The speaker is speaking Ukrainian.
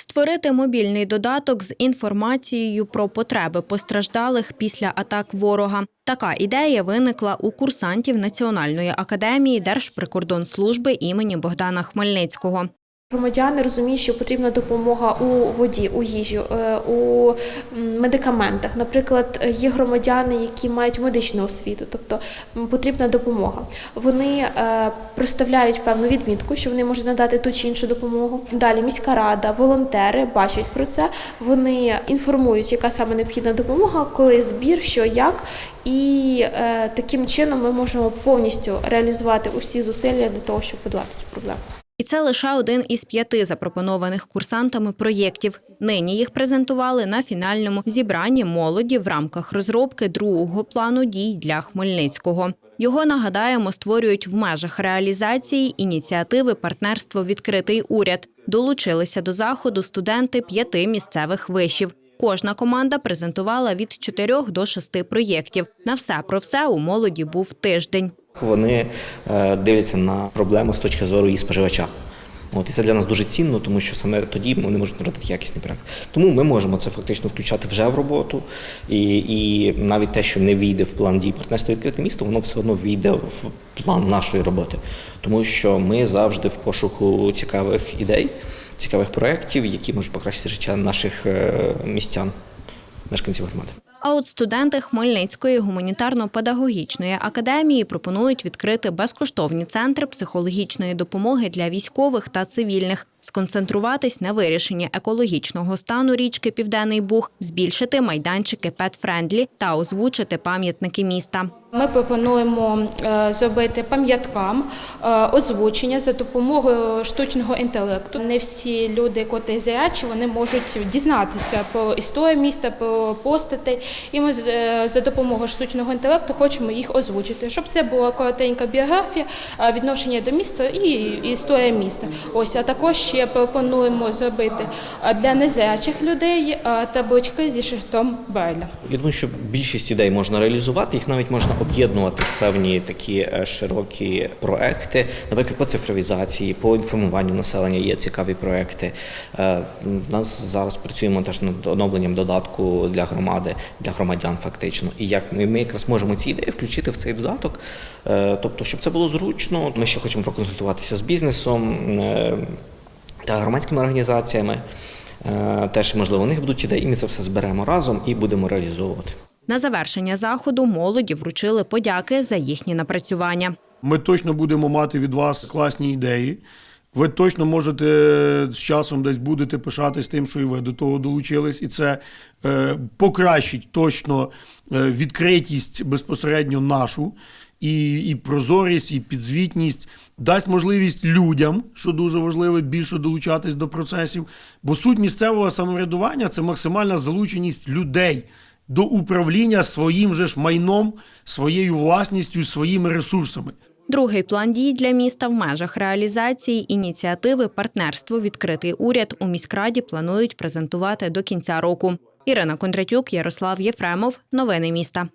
Створити мобільний додаток з інформацією про потреби постраждалих після атак ворога. Така ідея виникла у курсантів Національної академії Держприкордонслужби імені Богдана Хмельницького. Громадяни розуміють, що потрібна допомога у воді, у їжі, е, у медикаментах. Наприклад, є громадяни, які мають медичну освіту, тобто потрібна допомога. Вони е, проставляють певну відмітку, що вони можуть надати ту чи іншу допомогу. Далі міська рада, волонтери бачать про це. Вони інформують, яка саме необхідна допомога, коли збір, що як. І е, таким чином ми можемо повністю реалізувати усі зусилля для того, щоб подолати цю проблему. Це лише один із п'яти запропонованих курсантами проєктів. Нині їх презентували на фінальному зібранні молоді в рамках розробки другого плану дій для Хмельницького. Його нагадаємо створюють в межах реалізації ініціативи партнерство Відкритий уряд. Долучилися до заходу студенти п'яти місцевих вишів. Кожна команда презентувала від чотирьох до шести проєктів. На все про все у молоді був тиждень. Вони е, дивляться на проблему з точки зору її споживача. От, і це для нас дуже цінно, тому що саме тоді вони можуть надати якісний проект. Тому ми можемо це фактично включати вже в роботу. І, і навіть те, що не війде в план дій партнерства відкрите місто, воно все одно війде в план нашої роботи. Тому що ми завжди в пошуку цікавих ідей, цікавих проєктів, які можуть покращити життя наших е, містян, мешканців громади. А от студенти Хмельницької гуманітарно-педагогічної академії пропонують відкрити безкоштовні центри психологічної допомоги для військових та цивільних, сконцентруватись на вирішенні екологічного стану річки Південний Буг, збільшити майданчики пет-френдлі та озвучити пам'ятники міста. Ми пропонуємо е, зробити пам'яткам е, озвучення за допомогою штучного інтелекту. Не всі люди, котрі зрячі, вони можуть дізнатися про історію міста, про постатей. І ми е, за допомогою штучного інтелекту хочемо їх озвучити, щоб це була коротенька біографія, відношення до міста і історія міста. Ось а також ще пропонуємо зробити для незрячих людей таблички зі шрифтом Брайля. Я думаю, що більшість ідей можна реалізувати, їх навіть можна об'єднувати певні такі е, широкі проекти. Наприклад, по цифровізації, по інформуванню населення є цікаві проекти. Е, В нас зараз працюємо теж над оновленням додатку для громади, для громадян, фактично. І як ми, якраз можемо ці ідеї включити в цей додаток, Е, тобто, щоб це було зручно. Ми ще хочемо проконсультуватися з бізнесом е, та громадськими організаціями. Е, Теж можливо у них будуть ідеї, і ми це все зберемо разом і будемо реалізовувати. На завершення заходу молоді вручили подяки за їхні напрацювання. Ми точно будемо мати від вас класні ідеї. Ви точно можете з часом десь будете пишатись тим, що і ви до того долучились, і це е, покращить точно е, відкритість безпосередньо нашу, і, і прозорість, і підзвітність, дасть можливість людям, що дуже важливо, більше долучатись до процесів. Бо суть місцевого самоврядування це максимальна залученість людей до управління своїм же ж майном, своєю власністю, своїми ресурсами. Другий план дій для міста в межах реалізації ініціативи партнерство Відкритий уряд у міськраді планують презентувати до кінця року. Ірина Кондратюк, Ярослав Єфремов. Новини міста.